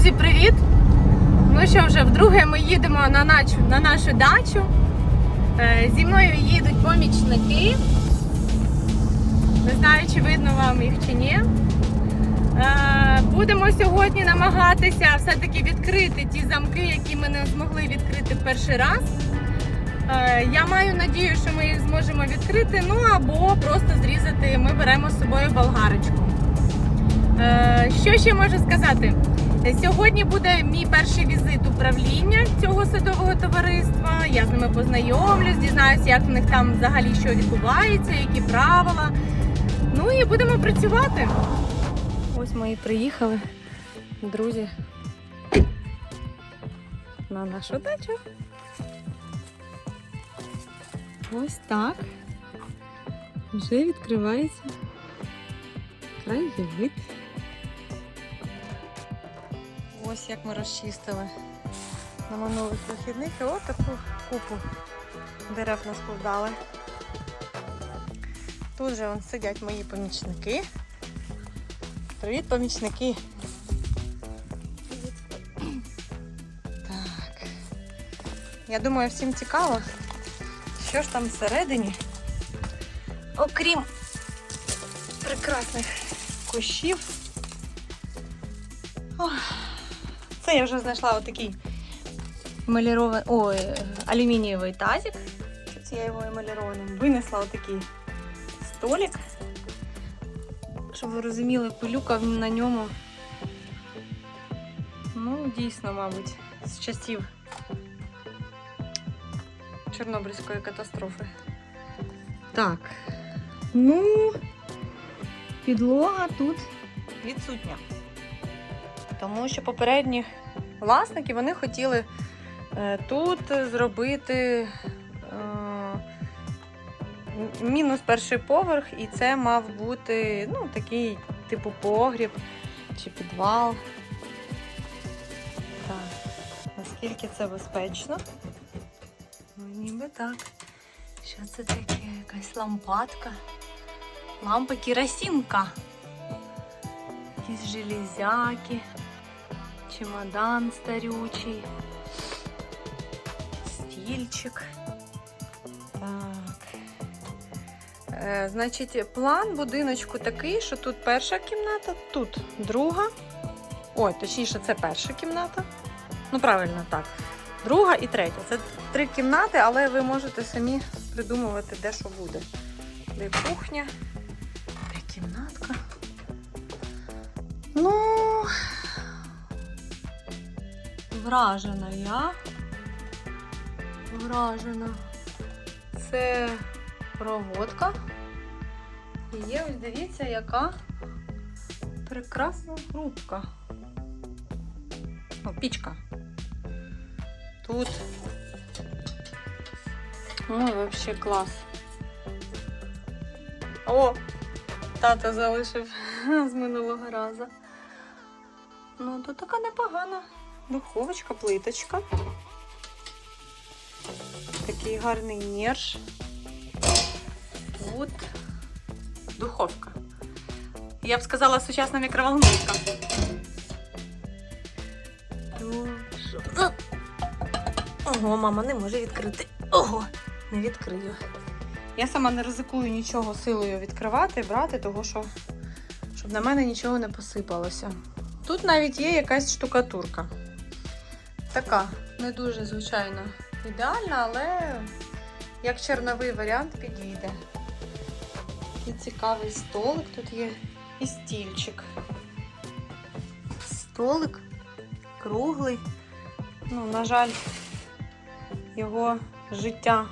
Друзі, привіт! Ну що, вже вдруге ми їдемо на нашу, на нашу дачу. Е, Зі мною їдуть помічники. Не знаю, чи видно вам їх чи ні. Е, Будемо сьогодні намагатися все-таки відкрити ті замки, які ми не змогли відкрити в перший раз. Е, Я маю надію, що ми їх зможемо відкрити, ну або просто зрізати. Ми беремо з собою болгарочку. Що ще можу сказати? Сьогодні буде мій перший візит управління цього садового товариства. Я з ними познайомлюсь, дізнаюся, як в них там взагалі що відбувається, які правила. Ну і будемо працювати. Ось ми і приїхали, друзі, на нашу дачу. Ось так. Вже відкривається краєвид. Ось як ми розчистили на минулих вихідних і таку купу дерев наскладали. Тут же вон сидять мої помічники. Привіт, помічники! Так. Я думаю, всім цікаво, що ж там всередині, окрім прекрасних кущів. Ох, Це я вже знайшла отакий емалірований, ой, алюмінієвий тазик. Це я його емалірованим. Винесла отакий столик. Щоб ви розуміли, пилюка на ньому. Ну, дійсно, мабуть, з часів Чорнобильської катастрофи. Так. Ну, підлога тут відсутня. Тому що попередні власники вони хотіли е, тут зробити е, мінус перший поверх, і це мав бути ну, такий типу погріб чи підвал. Так, наскільки це безпечно? Ну, ніби так. Що це таке? Якась лампадка. Лампа керосинка. Якісь железяки, чемодан старючий, стільчик. Так. Е, значить, план будиночку такий, що тут перша кімната, тут друга. Ой, точніше, це перша кімната. Ну, правильно, так. Друга і третя. Це три кімнати, але ви можете самі придумувати, де що буде. Де кухня, вражена я. Вражена. Це проводка. І є, ось дивіться, яка прекрасна грубка. О, пічка. Тут. Ой, вообще клас. О! Тато залишив з минулого разу. Ну, тут така непогана. Духовочка, плиточка. Такий гарний нерж. Тут духовка. Я б сказала сучасна мікроволновка. Ого, мама не може відкрити. Ого, не відкрию. Я сама не ризикую нічого силою відкривати, брати, того що щоб на мене нічого не посипалося. Тут навіть є якась штукатурка. Така, не дуже, звичайно, ідеальна, але як черновий варіант підійде. І цікавий столик тут є і стільчик. Столик круглий. Ну, на жаль, його життя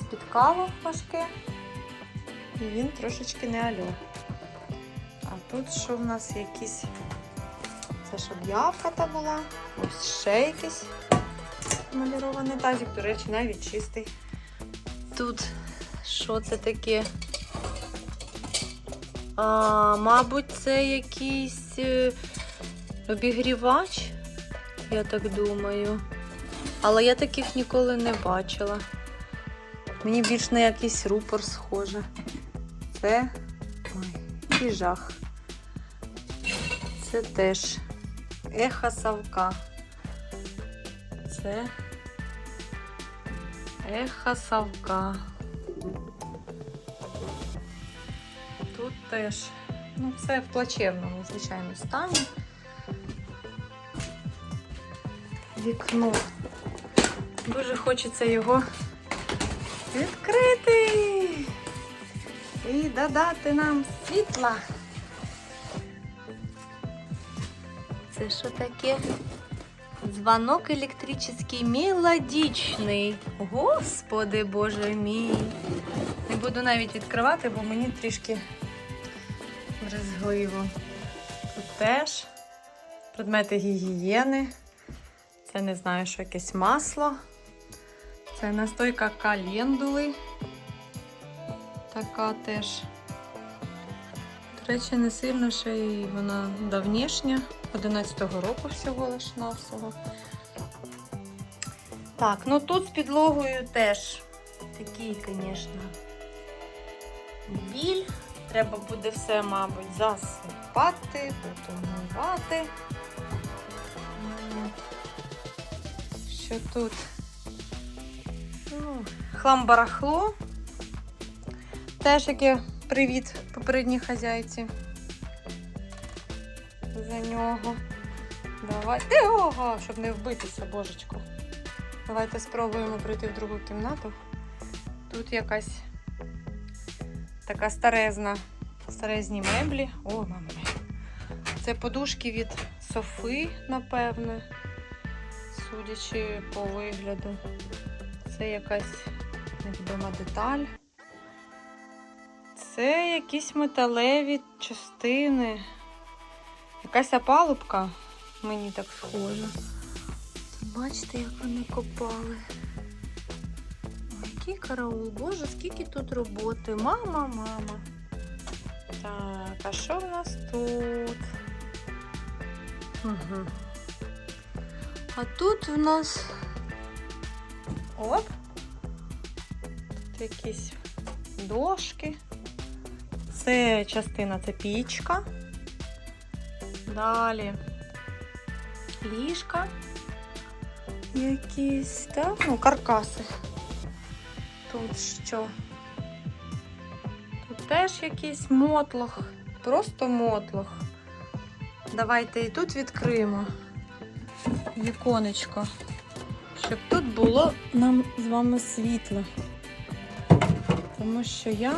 спіткало важке, і він трошечки не альо. А тут що в нас якісь. Це ж об'явка та була. Ось ще якийсь малірований тазик, до речі, навіть чистий. Тут що це таке? А, мабуть, це якийсь е, обігрівач, я так думаю. Але я таких ніколи не бачила. Мені більш на якийсь рупор схоже. Це. Ой, який жах. Це теж Еха Савка. Це Еха Савка. Тут теж, ну, все в плачевному, звичайно, стані. Вікно. Дуже хочеться його відкрити і додати нам світла. Це що таке? Дзвонок електричний мелодичний. Господи боже мій. Не буду навіть відкривати, бо мені трішки брезгливо. Тут теж предмети гігієни. Це не знаю, що якесь масло. Це настойка календули. Така теж. До речі, не сильно ще й вона давнішня. 11-го року всього лиш навсього. Так, ну тут з підлогою теж такий, звісно, біль. Треба буде все, мабуть, засипати, потонувати. Що тут? Ну, хлам-барахло. Теж яке привіт попередній хазяйці. За нього. Давайте. Ого, щоб не вбитися, божечко. Давайте спробуємо прийти в другу кімнату. Тут якась така старезна, старезні меблі. О, мама. Це подушки від Софи, напевне, судячи по вигляду. Це якась невідома деталь. Це якісь металеві частини. Якась опалубка мені так схожа. Бачите, як вони копали. Який караул, боже, скільки тут роботи. Мама, мама. Так, а що в нас тут? Угу. А тут в нас. Оп. Тут якісь дошки. Це частина, це пічка. Далі ліжка. Якісь, так? Ну, каркаси. Тут що? Тут теж якийсь мотлох. Просто мотлох. Давайте і тут відкриємо віконечко, щоб тут було нам з вами світло. Тому що я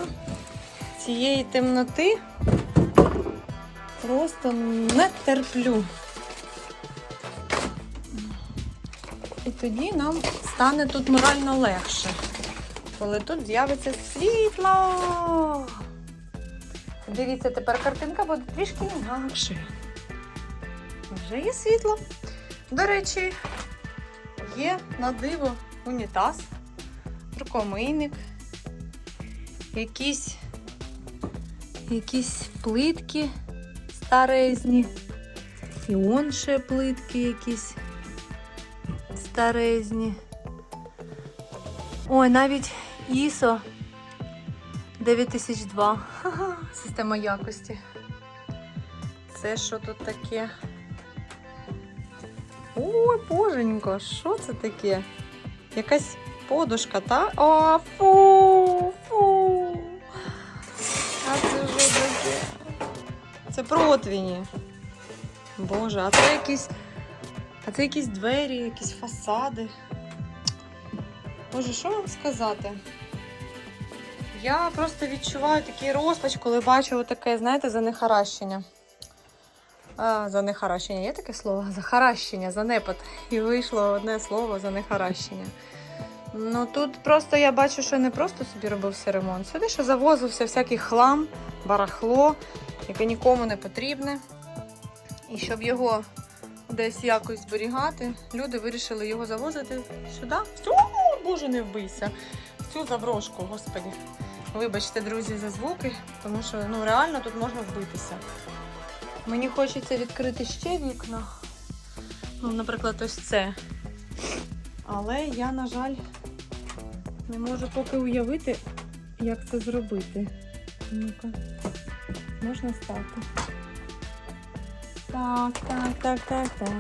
цієї темноти просто не терплю. І тоді нам стане тут морально легше, коли тут з'явиться світло. Дивіться, тепер картинка буде трішки інакше. Вже є світло. До речі, є на диво унітаз, рукомийник, якісь, якісь плитки старезні. І он ще плитки якісь старезні. Ой, навіть ISO 9002. Ха-ха, система якості. Це що тут таке? Ой, боженько, що це таке? Якась подушка, та? О, фу. Це противні. Боже, а це якісь. А це якісь двері, якісь фасади. Боже, що вам сказати? Я просто відчуваю такий розпач, коли бачу таке, знаєте, занехаращення. А, занехаращення, є таке слово? Захаращення, занепад. І вийшло одне слово занехаращення. Ну тут просто я бачу, що не просто собі робився ремонт. Сюди ще завозився всякий хлам, барахло, яке нікому не потрібне. І щоб його десь якось зберігати, люди вирішили його завозити сюди. О, боже, не вбийся. Цю заброшку, господи. Вибачте, друзі, за звуки, тому що ну реально тут можна вбитися. Мені хочеться відкрити ще вікна. Ну, наприклад, ось це. Але я, на жаль, не можу поки уявити, як це зробити. Ну-ка, можна стати. Так, так, так, так, так.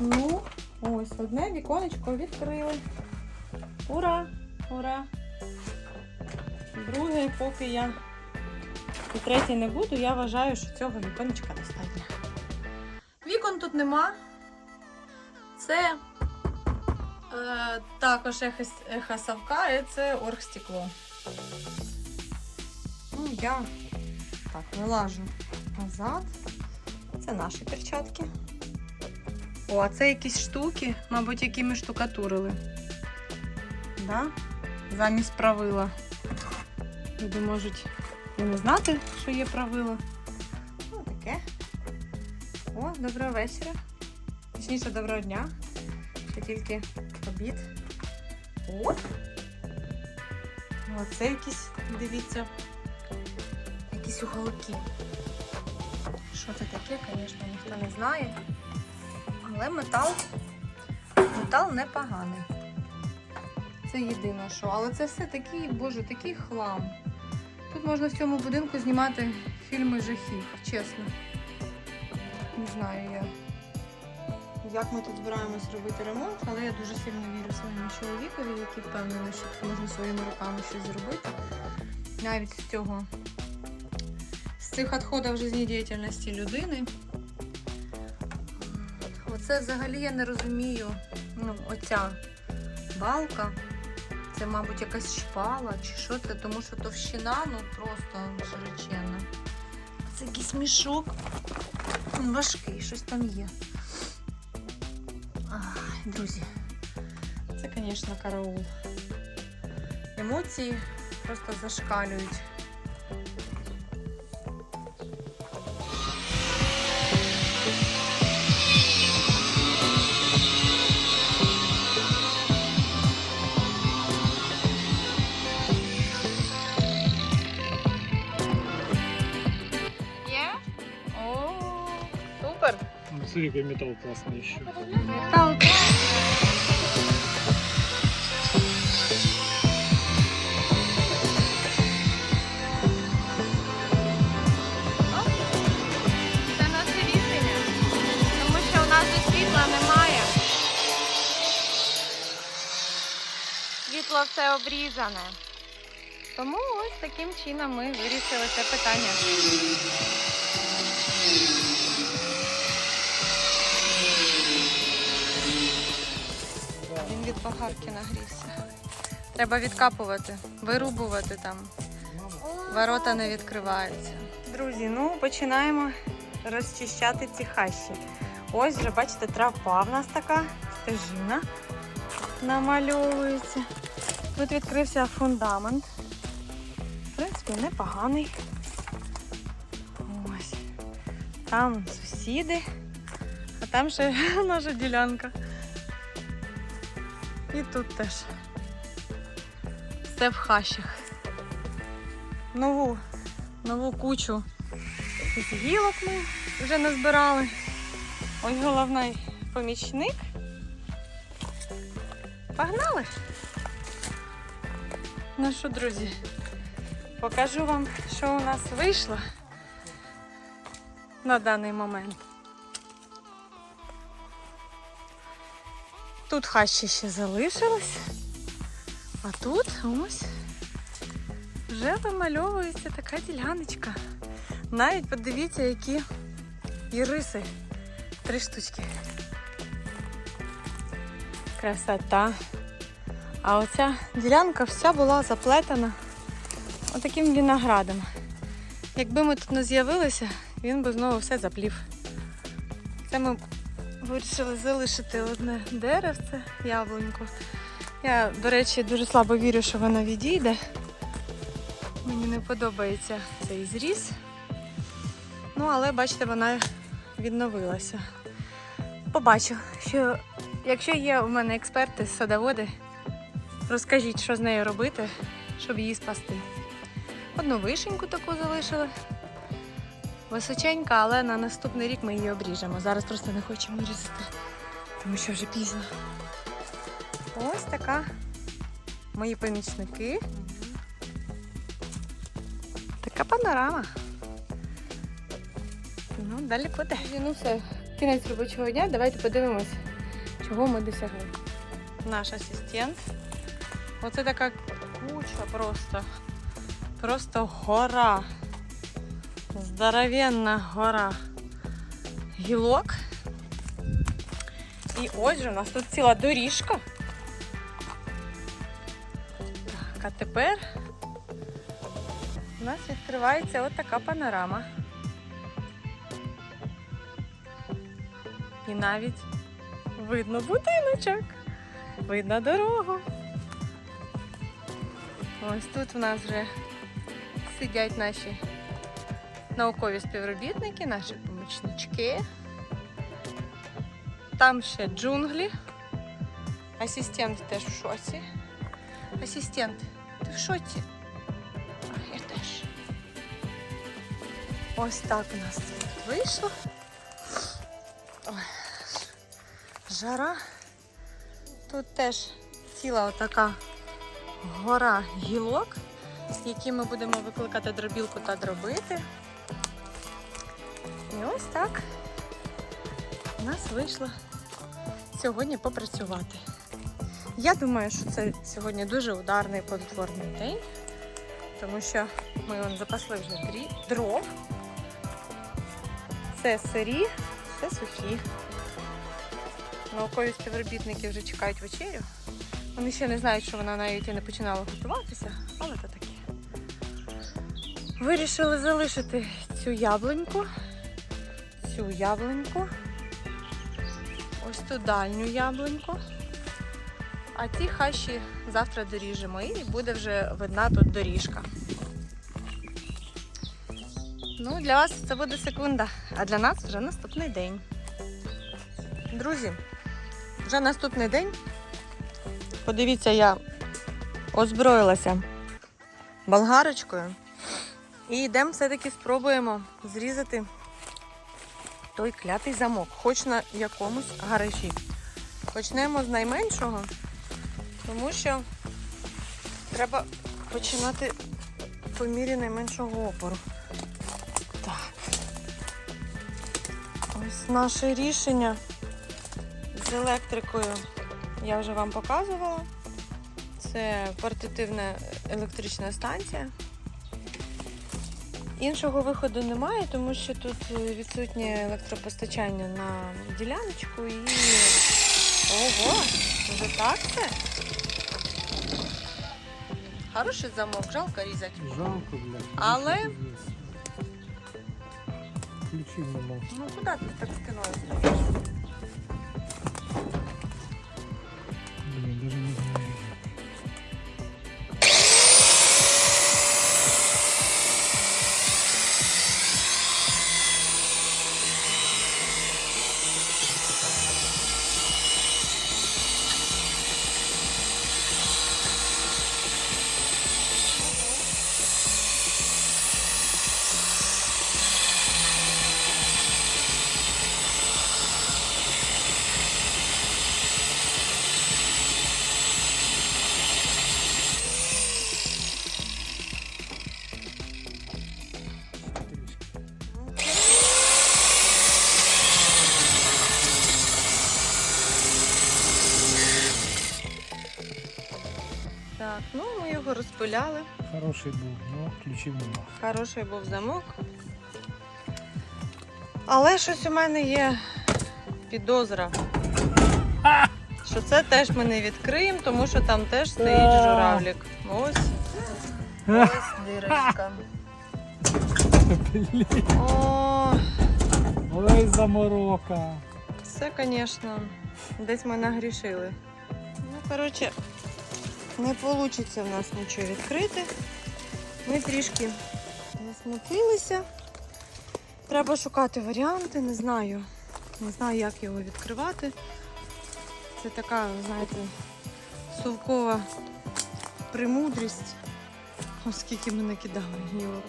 Ну, ось одне віконечко відкрили. Ура! Ура! Друге, поки я і третє не буду, я вважаю, що цього віконечка достатньо. Вікон тут нема. Це також ехо, ехо Савка, і це оргстекло. Ну, я так вилажу назад. Це наші перчатки. О, а це якісь штуки, мабуть, які ми штукатурили. Да? Замість правила. Люди можуть і не знати, що є правило. Ну, таке. О, доброго вечора. Точніше, доброго дня. Ще тільки обід. О! Оце якісь, дивіться, якісь уголки. Що це таке, звісно, ніхто не знає. Але метал, метал непоганий. Це єдине що. Але це все такий, боже, такий хлам. Тут можна в цьому будинку знімати фільми жахів, чесно. Не знаю я, як ми тут збираємось робити ремонт, але я дуже сильно вірю своєму чоловікові, який впевнений, що тут можна своїми руками щось зробити. Навіть з цього, з цих відходів життєдіяльності людини. Оце взагалі я не розумію. Ну, оця балка. Це, мабуть, якась шпала чи що це, тому що товщина ну просто широченна. Це якийсь мішок. Він важкий, щось там є. Друзі, це, звісно, караул. Емоції просто зашкалюють. Смотри, какой металл классный еще. Метал. Це рішення, тому що у нас же світла немає. Світло все обрізане. Тому ось таким чином ми вирішили це питання. Від багарки нагрівся. Треба відкапувати, вирубувати там. Ворота не відкриваються. Друзі, ну починаємо розчищати ці хащі. Ось вже, бачите, трава в нас така, стежина намальовується. Тут відкрився фундамент. В принципі, непоганий. Ось. Там сусіди, а там ще наша ділянка. І тут теж. Все в хащах. Нову, нову кучу з гілок ми вже назбирали. Ось головний помічник. Погнали! Ну що, друзі, покажу вам, що у нас вийшло на даний момент. Тут хащі ще залишилось, а тут ось вже вимальовується така діляночка. Навіть подивіться, які іриси. Три штучки. Красота. А оця ділянка вся була заплетена отаким виноградом. Якби ми тут не з'явилися, він би знову все заплів. Це ми вирішили залишити одне деревце, яблуньку. Я, до речі, дуже слабо вірю, що воно відійде. Мені не подобається цей зріз. Ну, але бачите, вона відновилася. Побачу, що якщо є у мене експерти, з садоводи, розкажіть, що з нею робити, щоб її спасти. Одну вишеньку таку залишили. Височенька, але на наступний рік ми її обріжемо. Зараз просто не хочемо різати, тому що вже пізно. Ось така мої помічники. така панорама. Ну, далі буде. Ну все, кінець робочого дня. Давайте подивимось, чого ми досягли. Наш асистент. Оце така куча просто. Просто гора. Здоровенна гора гілок. І ось же у нас тут ціла доріжка. Так, а тепер у нас відкривається от така панорама. І навіть видно будиночок, видно дорогу. Ось тут у нас вже сидять наші наукові співробітники, наші помічнички. Там ще джунглі. Асистент теж в шоці. Асистент, ти в шоці? Я теж. Ось так у нас тут вийшло. Жара. Тут теж ціла отака гора гілок, які ми будемо викликати дробілку та дробити. І ось так у нас вийшло сьогодні попрацювати. Я думаю, що це сьогодні дуже ударний плодотворний день, тому що ми вон, запасли вже дров. Це сирі, це сухі. Наукові співробітники вже чекають вечерю. Вони ще не знають, що вона навіть і не починала готуватися, але це таке. Вирішили залишити цю яблуньку, цю яблуньку, ось ту дальню яблуньку. А ті хащі завтра доріжемо і буде вже видна тут доріжка. Ну, для вас це буде секунда, а для нас вже наступний день. Друзі, вже наступний день. Подивіться, я озброїлася болгарочкою. І йдемо все-таки спробуємо зрізати той клятий замок, хоч на якомусь гаражі. Почнемо з найменшого, тому що треба починати по мірі найменшого опору. Так. Ось наше рішення з електрикою я вже вам показувала. Це портативна електрична станція. Іншого виходу немає, тому що тут відсутнє електропостачання на діляночку і. Ого! Вже так це? Хороший замок, жалко різати. Жалко, блядь. Але- Ключи нема. Ну куди ти так спиною розпиляли. Хороший был, но ключей нема. Хороший був замок. Але щось у мене є підозра. Що це теж ми не відкриємо, тому що там теж стоїть журавлік. Ось. Ось дирочка. О, ой, заморока. це, звісно, десь ми нагрішили. Ну, коротше, не вийде в нас нічого відкрити. Ми трішки засмутилися. Треба шукати варіанти, не знаю. Не знаю, як його відкривати. Це така, знаєте, совкова премудрість, оскільки ми накидали гілок.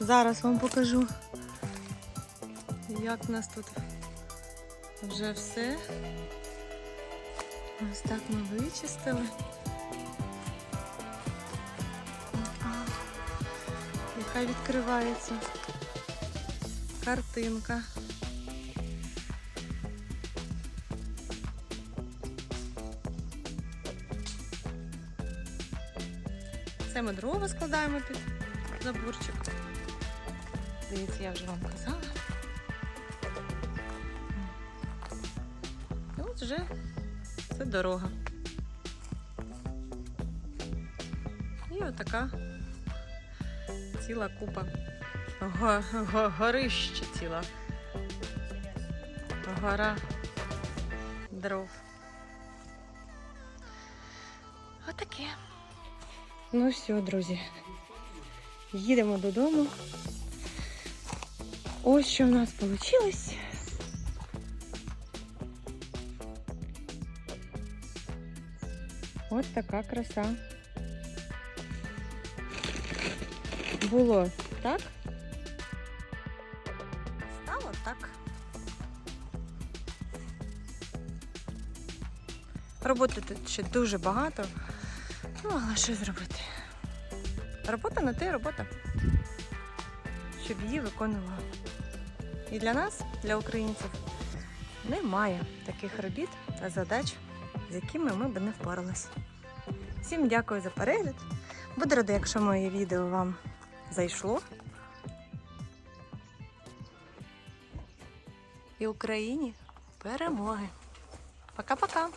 Зараз вам покажу, як в нас тут вже все. Ось так ми вичистили. Хай відкривається. Картинка. Це ми дрова складаємо під заборчик. Дивіться, я вже вам казала. І от вже це дорога. І отака ціла купа. Го, го, горище ціла. Гора дров. Отаке. Ну все, друзі. Їдемо додому. Ось що в нас вийшло. Ось така краса. Було так. Стало так. Роботи тут ще дуже багато. Ну, але що зробити? Робота на те робота. Щоб її виконували. І для нас, для українців, немає таких робіт та задач, з якими ми б не впоралися. Всім дякую за перегляд. Буду рада, якщо моє відео вам зайшло. І Україні перемоги. Пока-пока!